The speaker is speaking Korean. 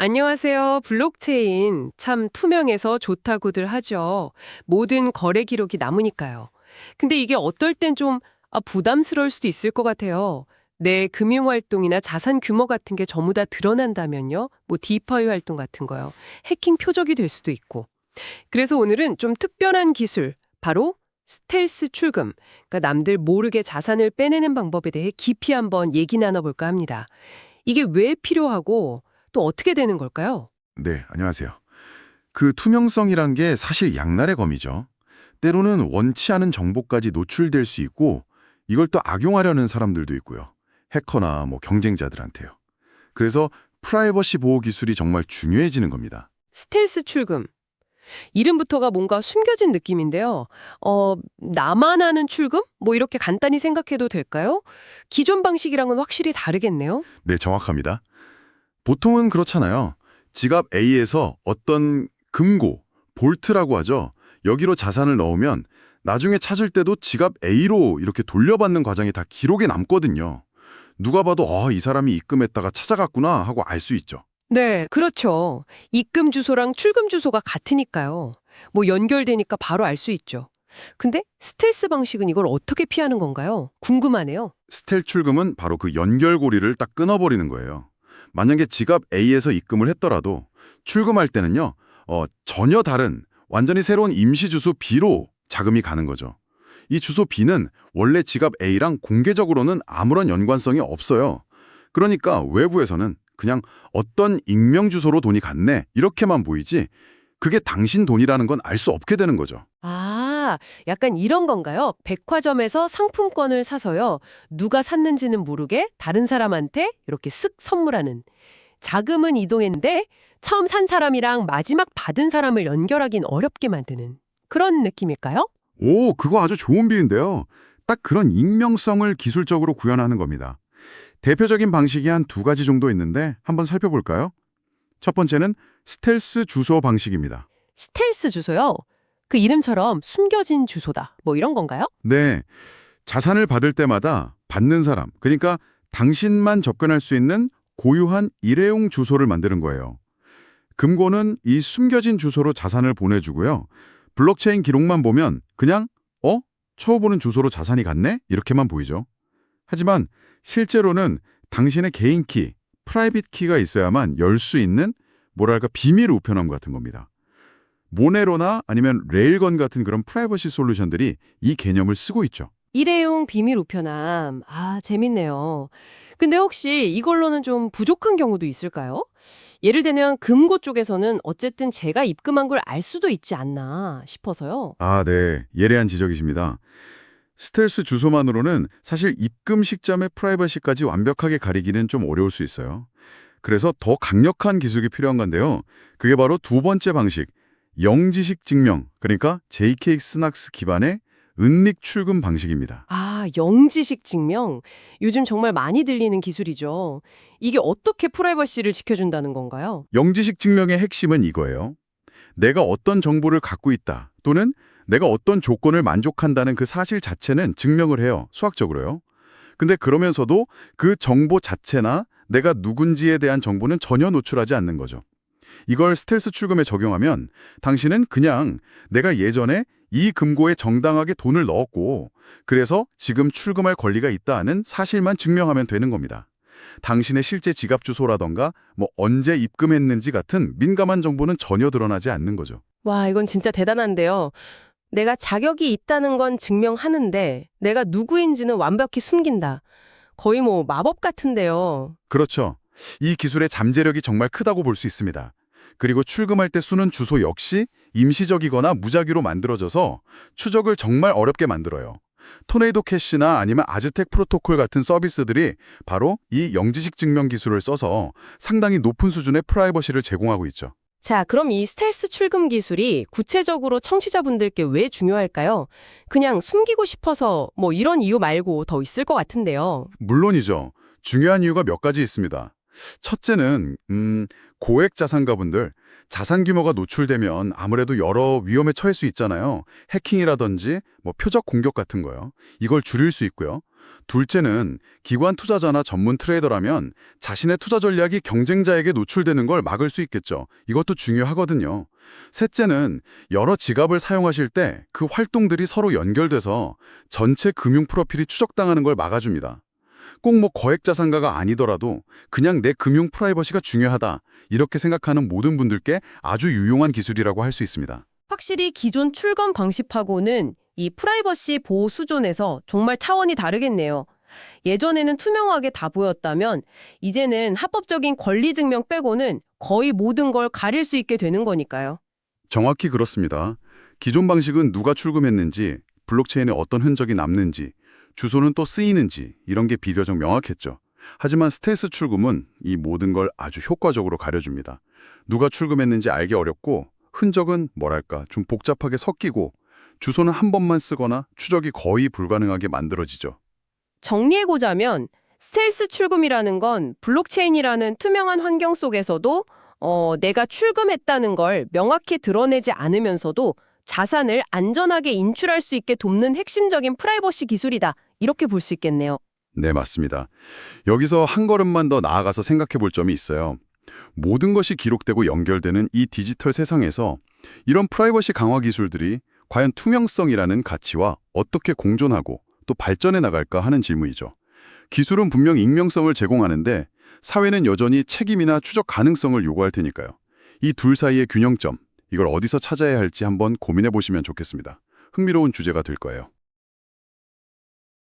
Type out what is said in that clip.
안녕하세요. 블록체인 참 투명해서 좋다고들 하죠. 모든 거래 기록이 남으니까요. 근데 이게 어떨 땐좀 아, 부담스러울 수도 있을 것 같아요. 내 금융 활동이나 자산 규모 같은 게 전부 다 드러난다면요. 뭐 디파이 활동 같은 거요. 해킹 표적이 될 수도 있고. 그래서 오늘은 좀 특별한 기술, 바로 스텔스 출금, 그러니까 남들 모르게 자산을 빼내는 방법에 대해 깊이 한번 얘기 나눠볼까 합니다. 이게 왜 필요하고 또 어떻게 되는 걸까요? 네, 안녕하세요. 그 투명성이란 게 사실 양날의 검이죠. 때로는 원치 않은 정보까지 노출될 수 있고 이걸 또 악용하려는 사람들도 있고요. 해커나 뭐 경쟁자들한테요. 그래서 프라이버시 보호 기술이 정말 중요해지는 겁니다. 스텔스 출금. 이름부터가 뭔가 숨겨진 느낌인데요. 어, 나만 아는 출금? 뭐 이렇게 간단히 생각해도 될까요? 기존 방식이랑은 확실히 다르겠네요. 네, 정확합니다. 보통은 그렇잖아요. 지갑 A에서 어떤 금고, 볼트라고 하죠. 여기로 자산을 넣으면 나중에 찾을 때도 지갑 A로 이렇게 돌려받는 과정이 다 기록에 남거든요. 누가 봐도 아, 이 사람이 입금했다가 찾아갔구나 하고 알 수 있죠. 네, 그렇죠. 입금 주소랑 출금 주소가 같으니까요. 뭐 연결되니까 바로 알 수 있죠. 근데 스텔스 방식은 이걸 어떻게 피하는 건가요? 궁금하네요. 스텔 출금은 바로 그 연결고리를 딱 끊어버리는 거예요. 만약에 지갑 A에서 입금을 했더라도 출금할 때는요, 어, 전혀 다른 완전히 새로운 임시 주소 B로 자금이 가는 거죠. 이 주소 B는 원래 지갑 A랑 공개적으로는 아무런 연관성이 없어요. 그러니까 외부에서는 그냥 어떤 익명 주소로 돈이 갔네 이렇게만 보이지 그게 당신 돈이라는 건 알 수 없게 되는 거죠. 아, 약간 이런 건가요? 백화점에서 상품권을 사서요. 누가 샀는지는 모르게 다른 사람한테 이렇게 쓱 선물하는. 자금은 이동했는데 처음 산 사람이랑 마지막 받은 사람을 연결하긴 어렵게 만드는 그런 느낌일까요? 오, 그거 아주 좋은 비유인데요. 딱 그런 익명성을 기술적으로 구현하는 겁니다. 대표적인 방식이 한 두 가지 정도 있는데 한번 살펴볼까요? 첫 번째는 스텔스 주소 방식입니다. 스텔스 주소요. 그 이름처럼 숨겨진 주소다. 뭐 이런 건가요? 네, 자산을 받을 때마다 받는 사람, 그러니까 당신만 접근할 수 있는 고유한 일회용 주소를 만드는 거예요. 금고는 이 숨겨진 주소로 자산을 보내주고요. 블록체인 기록만 보면 그냥 어? 처음 보는 주소로 자산이 갔네? 이렇게만 보이죠. 하지만 실제로는 당신의 개인 키, 프라이빗 키가 있어야만 열 수 있는 뭐랄까 비밀 우편함 같은 겁니다. 모네로나 아니면 레일건 같은 그런 프라이버시 솔루션들이 이 개념을 쓰고 있죠. 일회용 비밀 우편함. 아, 재밌네요. 근데 혹시 이걸로는 좀 부족한 경우도 있을까요? 예를 들면 금고 쪽에서는 어쨌든 제가 입금한 걸 알 수도 있지 않나 싶어서요. 아, 네. 예리한 지적이십니다. 스텔스 주소만으로는 사실 입금 시점의 프라이버시까지 완벽하게 가리기는 좀 어려울 수 있어요. 그래서 더 강력한 기술이 필요한 건데요. 그게 바로 두 번째 방식, 영지식 증명, 그러니까 JK 스낙스 기반의 은닉 출금 방식입니다. 아, 영지식 증명. 요즘 정말 많이 들리는 기술이죠. 이게 어떻게 프라이버시를 지켜준다는 건가요? 영지식 증명의 핵심은 이거예요. 내가 어떤 정보를 갖고 있다 또는 내가 어떤 조건을 만족한다는 그 사실 자체는 증명을 해요. 수학적으로요. 근데 그러면서도 그 정보 자체나 내가 누군지에 대한 정보는 전혀 노출하지 않는 거죠. 이걸 스텔스 출금에 적용하면 당신은 그냥 내가 예전에 이 금고에 정당하게 돈을 넣었고 그래서 지금 출금할 권리가 있다는 사실만 증명하면 되는 겁니다. 당신의 실제 지갑 주소라던가 뭐 언제 입금했는지 같은 민감한 정보는 전혀 드러나지 않는 거죠. 와, 이건 진짜 대단한데요. 내가 자격이 있다는 건 증명하는데 내가 누구인지는 완벽히 숨긴다. 거의 뭐 마법 같은데요. 그렇죠. 이 기술의 잠재력이 정말 크다고 볼 수 있습니다. 그리고 출금할 때 쓰는 주소 역시 임시적이거나 무작위로 만들어져서 추적을 정말 어렵게 만들어요. 토네이도 캐시나 아니면 아즈텍 프로토콜 같은 서비스들이 바로 이 영지식 증명 기술을 써서 상당히 높은 수준의 프라이버시를 제공하고 있죠. 자, 그럼 이 스텔스 출금 기술이 구체적으로 청취자분들께 왜 중요할까요? 그냥 숨기고 싶어서 뭐 이런 이유 말고 더 있을 것 같은데요. 물론이죠. 중요한 이유가 몇 가지 있습니다. 첫째는 음, 고액 자산가분들 자산 규모가 노출되면 아무래도 여러 위험에 처할 수 있잖아요. 해킹이라든지 뭐 표적 공격 같은 거요. 이걸 줄일 수 있고요. 둘째는 기관 투자자나 전문 트레이더라면 자신의 투자 전략이 경쟁자에게 노출되는 걸 막을 수 있겠죠. 이것도 중요하거든요. 셋째는 여러 지갑을 사용하실 때 그 활동들이 서로 연결돼서 전체 금융 프로필이 추적당하는 걸 막아줍니다. 꼭 뭐 거액 자산가가 아니더라도 그냥 내 금융 프라이버시가 중요하다 이렇게 생각하는 모든 분들께 아주 유용한 기술이라고 할 수 있습니다. 확실히 기존 출금 방식하고는 이 프라이버시 보호 수준에서 정말 차원이 다르겠네요. 예전에는 투명하게 다 보였다면 이제는 합법적인 권리 증명 빼고는 거의 모든 걸 가릴 수 있게 되는 거니까요. 정확히 그렇습니다. 기존 방식은 누가 출금했는지, 블록체인에 어떤 흔적이 남는지, 주소는 또 쓰이는지 이런 게 비교적 명확했죠. 하지만 스텔스 출금은 이 모든 걸 아주 효과적으로 가려줍니다. 누가 출금했는지 알기 어렵고 흔적은 뭐랄까 좀 복잡하게 섞이고 주소는 한 번만 쓰거나 추적이 거의 불가능하게 만들어지죠. 정리해보자면 스텔스 출금이라는 건 블록체인이라는 투명한 환경 속에서도 어, 내가 출금했다는 걸 명확히 드러내지 않으면서도 자산을 안전하게 인출할 수 있게 돕는 핵심적인 프라이버시 기술이다. 이렇게 볼 수 있겠네요. 네, 맞습니다. 여기서 한 걸음만 더 나아가서 생각해 볼 점이 있어요. 모든 것이 기록되고 연결되는 이 디지털 세상에서 이런 프라이버시 강화 기술들이 과연 투명성이라는 가치와 어떻게 공존하고 또 발전해 나갈까 하는 질문이죠. 기술은 분명 익명성을 제공하는데 사회는 여전히 책임이나 추적 가능성을 요구할 테니까요. 이 둘 사이의 균형점, 이걸 어디서 찾아야 할지 한번 고민해 보시면 좋겠습니다. 흥미로운 주제가 될 거예요.